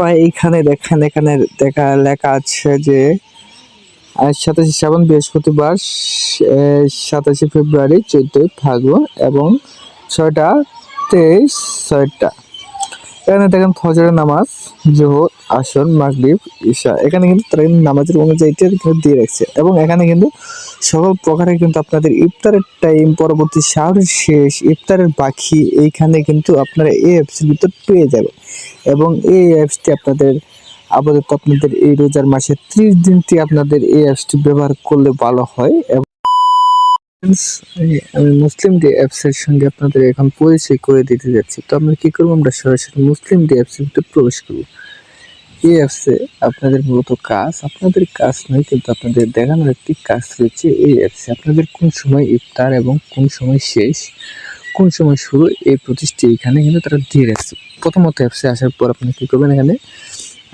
তো এইখানে দেখেন, এখানে দেখা, লেখা আছে যে সাতাশে শ্রাবণ বৃহস্পতিবার সাতাশে ফেব্রুয়ারি চোদ্দই ফাগুন এবং ছয়টা তেইশ, ছয়টা। এখানে দেখেন ফজরের নামাজ, জোহর আসর মাগরিব, ঈশা। এখানে কিন্তু তারা কিন্তু নামাজের অনুযায়ী কিন্তু দিয়ে রাখছে। এবং এখানে কিন্তু সকল প্রকারে কিন্তু আপনাদের ইফতারের টাইম পরবর্তী শাহরের শেষ, ইফতারের বাকি, এইখানে কিন্তু আপনারা এই অ্যাপসের ভিতর পেয়ে যাবে এবং এই অ্যাপসটি আপনাদের আপাতত আপনাদের এই রোজার মাসে ত্রিশ দিনটি আপনাদের এই অ্যাপসটি ব্যবহার করলে ভালো হয়। এবং আমি মুসলিম ডে অ্যাপসের সঙ্গে আপনাদের এখন পরিচয় করে দিতে যাচ্ছি। তো আমরা কি করব? আমরা সরাসরি মুসলিম ডে অ্যাপসের ভিতরে প্রবেশ করব। এই অ্যাপসে আপনাদের মূলত কাজ, আপনাদের কাজ নয় কিন্তু আপনাদের দেখানোর একটি কাজ রয়েছে এই অ্যাপসে আপনাদের কোন সময় ইফতার এবং কোন সময় শেষ, কোন সময় শুরু, এই প্রতিষ্ঠা এখানে কিন্তু তারা দিয়ে রাখছে প্রথমত অ্যাপসে আসার পর আপনি কি করবেন এখানে?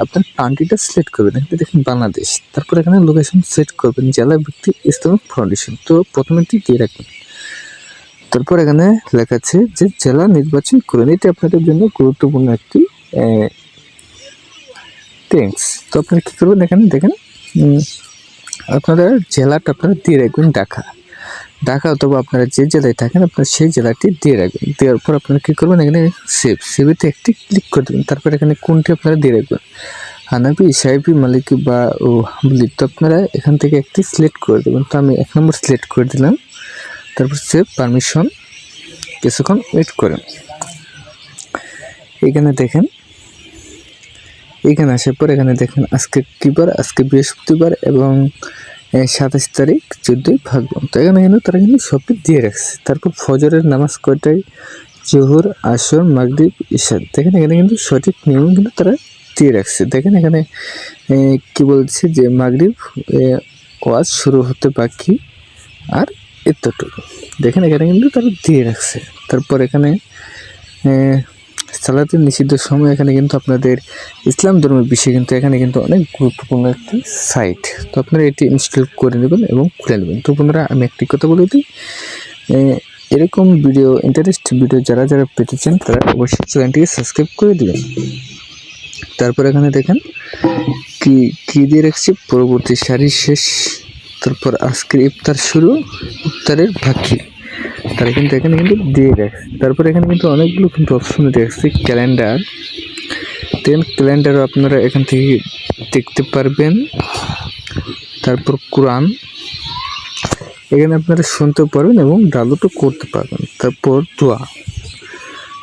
আপনার কান্ট্রিটা সিলেক্ট করবেন। এখানে দেখেন বাংলাদেশ। তারপর এখানে লোকেশন সেট করবেন, জেলা ব্যক্তি ইসলামিক ফাউন্ডেশন তো প্রথমে এটি দিয়ে রাখবেন। তারপর এখানে লেখা আছে যে জেলা নির্বাচন করুন। এটি আপনাদের জন্য গুরুত্বপূর্ণ একটি থিংস তো আপনারা কী করবেন এখানে? দেখেন উম, আপনারা জেলাটা আপনারা দিয়ে রাখবেন ঢাকা। ঢাকা অথবা আপনারা যে জেলায় থাকেন আপনারা সেই জেলাটি দিয়ে রাখবেন। দেওয়ার পর আপনারা কী করবেন? এখানে সেভ সেভেতে একটি ক্লিক করে দেবেন। তারপর এখানে কোনটি আপনারা দিয়ে রাখবেন? হানাবি সাহেবি মালিকি বা ও হামলি তো আপনারা এখান থেকে একটি সিলেক্ট করে দেবেন। তো আমি এক নম্বর সিলেক্ট করে দিলাম। তারপর সেভ পারমিশন কিছুক্ষণ ওয়েট করেন। এখানে দেখেন এখানে আসার পর এখানে দেখেন আজকে কী বার আজকে বৃহস্পতিবার এবং সাতাশ তারিখ চোদ্দোই ফাল্গুন। তো এখানে কিন্তু তারা কিন্তু সবই দিয়ে রাখছে। তারপর ফজরের নামাজ কয়টায়? জোহর, আসর, মাগরিব ঈশা দেখেন এখানে কিন্তু সঠিক নিয়ম কিন্তু তারা দিয়ে রাখছে। দেখেন এখানে কি বলছে যে মাগরিব ওয়াজ শুরু হতে বাকি আর এতটুকু। দেখেন এখানে কিন্তু তারা দিয়ে রাখছে। তারপর এখানে সালাতের নিষিদ্ধ সময় এখানে কিন্তু আপনাদের ইসলাম ধর্মের বিষয়ে কিন্তু এখানে কিন্তু অনেক গুরুত্বপূর্ণ একটি সাইট তো আপনারা এটি ইনস্টল করে নেবেন এবং খুলে নেবেন। তো বন্ধুরা, আমি একটি কথা বলে দিই। এরকম ভিডিও ইন্টারেস্ট ভিডিও যারা যারা পেতে চান তারা অবশ্যই চ্যানেলটিকে সাবস্ক্রাইব করে দেবেন। তারপর এখানে দেখেন, কি কি দিয়ে রাখছি? পরবর্তী সারির শেষ। তারপর আজকের ইফতার শুরু, ইফতারের বাকি। তারা কিন্তু এখানে কিন্তু দিয়ে রাখছে তারপর এখানে কিন্তু অনেকগুলো কিন্তু অপশন রাখছে ক্যালেন্ডার দেন ক্যালেন্ডারও আপনারা এখান থেকে দেখতে পারবেন। তারপর কোরআন এখানে আপনারা শুনতে পারবেন এবং ডাউনলোডও করতে পারবেন। তারপর দোয়া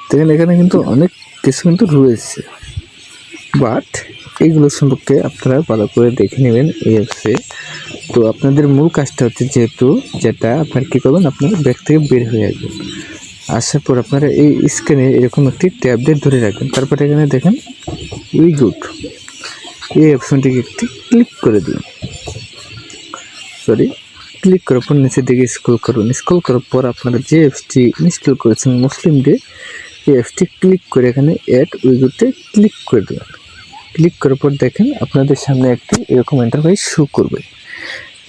দেখেন এখানে কিন্তু অনেক কিছু কিন্তু রয়েছে। বাট এইগুলো সম্পর্কে আপনারা ভালো করে দেখে নেবেন এই অ্যাপসে তো আপনাদের মূল কাজটা হচ্ছে যেহেতু যেটা আপনার কী করবেন, আপনারা ব্যাগ থেকে বের হয়ে আসবেন। আসার পর আপনারা এই স্ক্রিনে এরকম একটি ট্যাবলেট ধরে রাখবেন। তারপরে এখানে দেখেন উই গুড এই অপশনটিকে একটি ক্লিক করে দিন। সরি, ক্লিক করার পর নিচের দিকে স্ক্রল করুন। স্ক্রল করার পর আপনারা যে অ্যাপসটি ইনস্টল করেছেন মুসলিম ডে এই অ্যাপসটি ক্লিক করে এখানে অ্যাড উইগুটে ক্লিক করে দেবেন ক্লিক করার পর দেখেন আপনাদের সামনে একটি এরকম এন্টারপ্রাইজ শো করবে।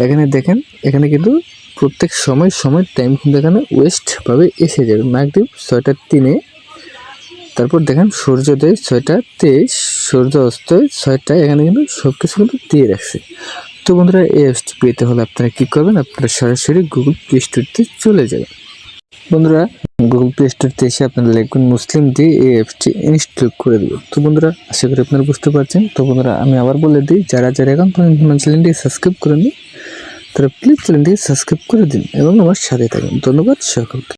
এখানে দেখেন, এখানে কিন্তু প্রত্যেক সময় সময় টাইম কিন্তু এখানে ওয়েস্টভাবে এসে যাবে। মাগরীব ছয়টা তিনে। তারপর দেখেন সূর্যোদয় ছয়টা তেইশ, সূর্য অস্ত ছয়টা এখানে কিন্তু সব কিছু কিন্তু দিয়ে রাখছে। তো বন্ধুরা, এই অ্যাপসটি পেতে হলে আপনারা কী করবেন? আপনারা সরাসরি গুগল প্লে স্টোরতে চলে যাবেন। বন্ধুরা গুগল প্লে স্টোরতে এসে আপনারা লিখবেন মুসলিম দিয়ে এই অ্যাপসটি ইনস্টল করে দেবেন। তো বন্ধুরা, আশা করি আপনারা বুঝতে পারছেন। তো বন্ধুরা, আমি আবার বলে দিই, যারা যারা এখন পর্যন্ত চ্যানেলটি সাবস্ক্রাইব করেনি তারা প্লিজ চ্যানেলটি সাবস্ক্রাইব করে দিন এবং আমার সাথে থাকুন। ধন্যবাদ সকলকে।